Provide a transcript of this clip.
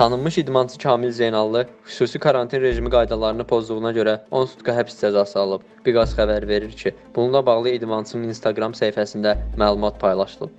Tanınmış idmançı Kamil Zeynallı xüsusi karantin rejimi qaydalarını pozduğuna görə 10 sutka həbs cəzası alıb. Biqaz xəbər verir ki, bununla bağlı idmançının Instagram səhifəsində məlumat paylaşılıb.